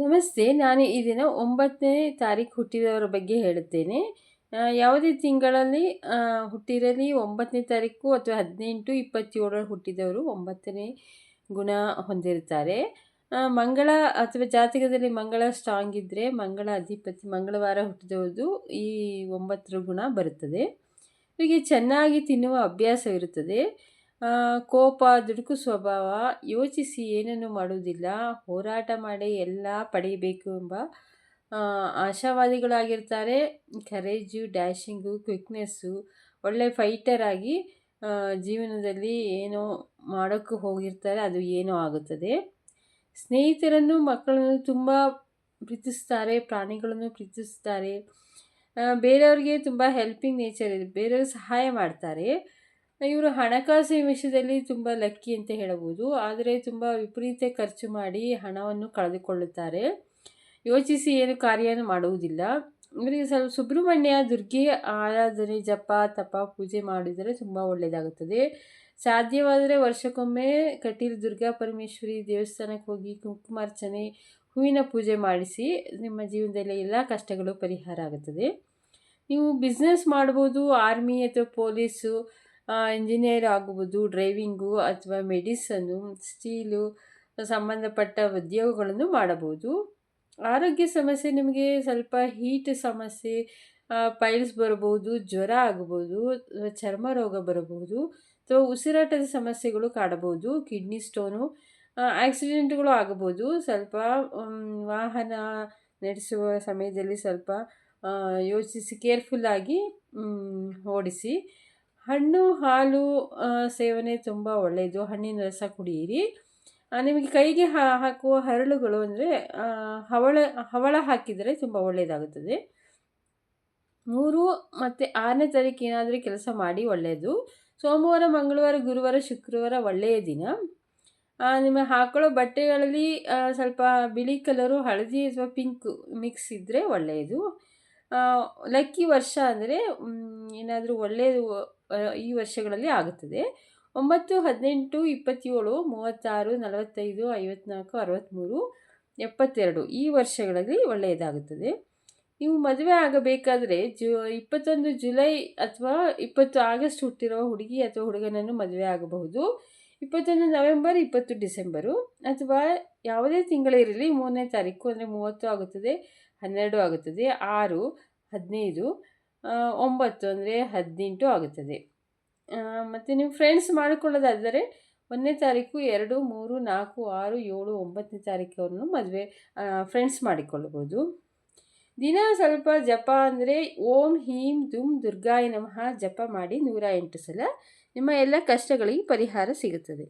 ನಮಸ್ತೆ, ನಾನು ಈ ದಿನ ಒಂಬತ್ತನೇ ತಾರೀಕು ಹುಟ್ಟಿದವರ ಬಗ್ಗೆ ಹೇಳುತ್ತೇನೆ. ಯಾವುದೇ ತಿಂಗಳಲ್ಲಿ ಹುಟ್ಟಿರಲಿ ಒಂಬತ್ತನೇ ತಾರೀಕು ಅಥವಾ ಹದಿನೆಂಟು ಇಪ್ಪತ್ತೇಳರ ಹುಟ್ಟಿದವರು ಒಂಬತ್ತನೇ ಗುಣ ಹೊಂದಿರುತ್ತಾರೆ. ಮಂಗಳ ಅಥವಾ ಜಾತಕದಲ್ಲಿ ಮಂಗಳ ಸ್ಟ್ರಾಂಗ್ ಇದ್ದರೆ ಮಂಗಳ ಅಧಿಪತಿ, ಮಂಗಳವಾರ ಹುಟ್ಟಿದವರು ಈ ಒಂಬತ್ತರ ಗುಣ ಬರುತ್ತದೆ. ಹೀಗೆ ಚೆನ್ನಾಗಿ ತಿನ್ನುವ ಅಭ್ಯಾಸವಿರುತ್ತದೆ. ಕೋಪ, ದುಡುಕು ಸ್ವಭಾವ ಯೋಚಿಸಿ ಏನನ್ನು ಮಾಡುವುದಿಲ್ಲ. ಹೋರಾಟ ಮಾಡಿ ಎಲ್ಲ ಪಡೆಯಬೇಕು ಎಂಬ ಆಶಾವಾದಿಗಳಾಗಿರ್ತಾರೆ. ಕರೇಜು ಡ್ಯಾಶಿಂಗು ಕ್ವಿಕ್ನೆಸ್ಸು ಒಳ್ಳೆ ಫೈಟರ್ ಆಗಿ ಜೀವನದಲ್ಲಿ ಏನೋ ಮಾಡೋಕ್ಕೆ ಹೋಗಿರ್ತಾರೆ. ಅದು ಏನೋ ಆಗುತ್ತದೆ. ಸ್ನೇಹಿತರನ್ನು, ಮಕ್ಕಳನ್ನು ತುಂಬ ಪ್ರೀತಿಸ್ತಾರೆ, ಪ್ರಾಣಿಗಳನ್ನು ಪ್ರೀತಿಸ್ತಾರೆ. ಬೇರೆಯವ್ರಿಗೆ ತುಂಬ ಹೆಲ್ಪಿಂಗ್ ನೇಚರ್ ಇದೆ. ಬೇರೆಯವ್ರಿಗೆ ಸಹಾಯ ಮಾಡ್ತಾರೆ. ಇವರು ಹಣಕಾಸಿನ ವಿಷಯದಲ್ಲಿ ತುಂಬ ಲಕ್ಕಿ ಅಂತ ಹೇಳಬಹುದು ಆದರೆ ತುಂಬ ವಿಪರೀತ ಖರ್ಚು ಮಾಡಿ ಹಣವನ್ನು ಕಳೆದುಕೊಳ್ಳುತ್ತಾರೆ. ಯೋಚಿಸಿ ಏನು ಕಾರ್ಯನೂ ಮಾಡುವುದಿಲ್ಲ. ಇವರಿಗೆ ಸ್ವಲ್ಪ ಸುಬ್ರಹ್ಮಣ್ಯ ದುರ್ಗೆ ಆರಾಧನೆ, ಜಪ, ತಪ, ಪೂಜೆ ಮಾಡಿದರೆ ತುಂಬ ಒಳ್ಳೆಯದಾಗುತ್ತದೆ. ಸಾಧ್ಯವಾದರೆ ವರ್ಷಕ್ಕೊಮ್ಮೆ ಕಟೀಲು ದುರ್ಗಾ ಪರಮೇಶ್ವರಿ ದೇವಸ್ಥಾನಕ್ಕೆ ಹೋಗಿ ಕುಂಕುಮಾರ್ಚನೆ, ಹೂವಿನ ಪೂಜೆ ಮಾಡಿಸಿ ನಿಮ್ಮ ಜೀವನದಲ್ಲಿ ಎಲ್ಲ ಕಷ್ಟಗಳು ಪರಿಹಾರ ಆಗುತ್ತದೆ. ನೀವು ಬಿಸ್ನೆಸ್ ಮಾಡ್ಬೋದು ಆರ್ಮಿ ಅಥವಾ ಪೊಲೀಸು ಇಂಜಿನಿಯರ್ ಆಗುವುದು, ಡ್ರೈವಿಂಗು ಅಥವಾ ಮೆಡಿಸನ್ನು, ಸ್ಟೀಲು ಸಂಬಂಧಪಟ್ಟ ಉದ್ಯೋಗಗಳನ್ನು ಮಾಡಬಹುದು. ಆರೋಗ್ಯ ಸಮಸ್ಯೆ ನಿಮಗೆ ಸ್ವಲ್ಪ ಹೀಟ್ ಸಮಸ್ಯೆ ಪೈಲ್ಸ್ ಬರಬಹುದು, ಜ್ವರ ಆಗಬಹುದು, ಚರ್ಮ ರೋಗ ಬರಬಹುದು ಅಥವಾ ಉಸಿರಾಟದ ಸಮಸ್ಯೆಗಳು ಕಾಡಬಹುದು, ಕಿಡ್ನಿ ಸ್ಟೋನು ಆಕ್ಸಿಡೆಂಟ್ಗಳು ಆಗಬಹುದು. ಸ್ವಲ್ಪ ವಾಹನ ನಡೆಸುವ ಸಮಯದಲ್ಲಿ ಸ್ವಲ್ಪ ಯೋಚಿಸಿ, ಕೇರ್ಫುಲ್ಲಾಗಿ ಓಡಿಸಿ. ಹಣ್ಣು, ಹಾಲು ಸೇವನೆ ತುಂಬ ಒಳ್ಳೆಯದು ಹಣ್ಣಿನ ರಸ ಕುಡಿಯಿರಿ. ನಿಮಗೆ ಕೈಗೆ ಹಾಕುವ ಹರಳುಗಳು ಅಂದರೆ ಹವಳ ಹವಳ ಹಾಕಿದರೆ ತುಂಬ ಒಳ್ಳೆಯದಾಗುತ್ತದೆ ಮೂರು, ಮತ್ತು ಆರನೇ ತಾರೀಕು ಏನಾದರೂ ಕೆಲಸ ಮಾಡಿ ಒಳ್ಳೆಯದು ಸೋಮವಾರ, ಮಂಗಳವಾರ, ಗುರುವಾರ, ಶುಕ್ರವಾರ ಒಳ್ಳೆಯ ದಿನ. ನಿಮ್ಮ ಹಾಕೊಳ್ಳೋ ಬಟ್ಟೆಗಳಲ್ಲಿ ಸ್ವಲ್ಪ ಬಿಳಿ ಕಲರು, ಹಳದಿ ಅಥವಾ ಪಿಂಕ್ ಮಿಕ್ಸ್ ಇದ್ದರೆ ಒಳ್ಳೆಯದು ಲಕ್ಕಿ ವರ್ಷ ಅಂದರೆ ಏನಾದರೂ ಒಳ್ಳೆಯದು ಈ ವರ್ಷಗಳಲ್ಲಿ ಆಗುತ್ತದೆ. ಒಂಬತ್ತು, ಹದಿನೆಂಟು, ಇಪ್ಪತ್ತೇಳು, ಮೂವತ್ತಾರು, ನಲವತ್ತೈದು, ಐವತ್ನಾಲ್ಕು ಅರವತ್ತ್ಮೂರು ಎಪ್ಪತ್ತೆರಡು ಈ ವರ್ಷಗಳಲ್ಲಿ ಒಳ್ಳೆಯದಾಗುತ್ತದೆ. ನೀವು ಮದುವೆ ಆಗಬೇಕಾದರೆ ಜು, ಇಪ್ಪತ್ತೊಂದು ಜುಲೈ ಅಥವಾ ಇಪ್ಪತ್ತು ಆಗಸ್ಟ್ ಹುಟ್ಟಿರುವ ಹುಡುಗಿ ಅಥವಾ ಹುಡುಗನನ್ನು ಮದುವೆ ಆಗಬಹುದು. ಇಪ್ಪತ್ತೊಂದು ನವೆಂಬರ್, ಇಪ್ಪತ್ತು ಡಿಸೆಂಬರು ಅಥವಾ ಯಾವುದೇ ತಿಂಗಳಿರಲಿ ಮೂರನೇ ತಾರೀಕು ಅಂದರೆ ಮೂವತ್ತು ಆಗುತ್ತದೆ, ಹನ್ನೆರಡು ಆಗುತ್ತದೆ, ಆರು, ಹದಿನೈದು ಒಂಬತ್ತು ಅಂದರೆ ಹದಿನೆಂಟು ಆಗುತ್ತದೆ. ಮತ್ತು ನೀವು ಫ್ರೆಂಡ್ಸ್ ಮಾಡಿಕೊಳ್ಳೋದಾದರೆ ಒಂದನೇ ತಾರೀಕು ಎರಡು ಮೂರು ನಾಲ್ಕು ಆರು ಏಳು ಒಂಬತ್ತನೇ ತಾರೀಕವ್ರನ್ನು ಮದುವೆ ಫ್ರೆಂಡ್ಸ್ ಮಾಡಿಕೊಳ್ಳಬಹುದು. ದಿನ ಸ್ವಲ್ಪ ಜಪ ಅಂದರೆ ಓಂ ಹೀಂ ದುಮ್ ದುರ್ಗಾಯ ನಮಃ ಜಪ ಮಾಡಿ ನೂರ ಎಂಟು ಸಲ ನಿಮ್ಮ ಎಲ್ಲ ಕಷ್ಟಗಳಿಗೆ ಪರಿಹಾರ ಸಿಗುತ್ತದೆ.